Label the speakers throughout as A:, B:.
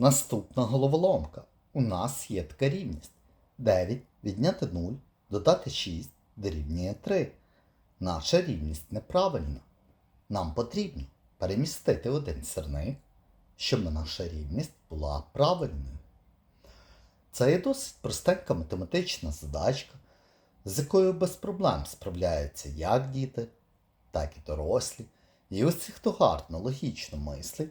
A: Наступна головоломка. У нас є така рівність. 9 відняти 0, додати 6 дорівнює 3. Наша рівність неправильна. Нам потрібно перемістити один сирник, щоб наша рівність була правильною. Це є досить простенька математична задачка, з якою без проблем справляються як діти, так і дорослі. І усі, хто гарно логічно мислить,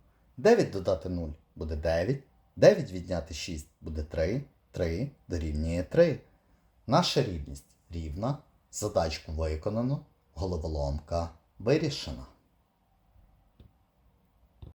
A: 9 додати 0 буде 9, 9 відняти 6 буде 3, 3 дорівнює 3. Наша рівність рівна, задачку виконано, головоломка вирішена.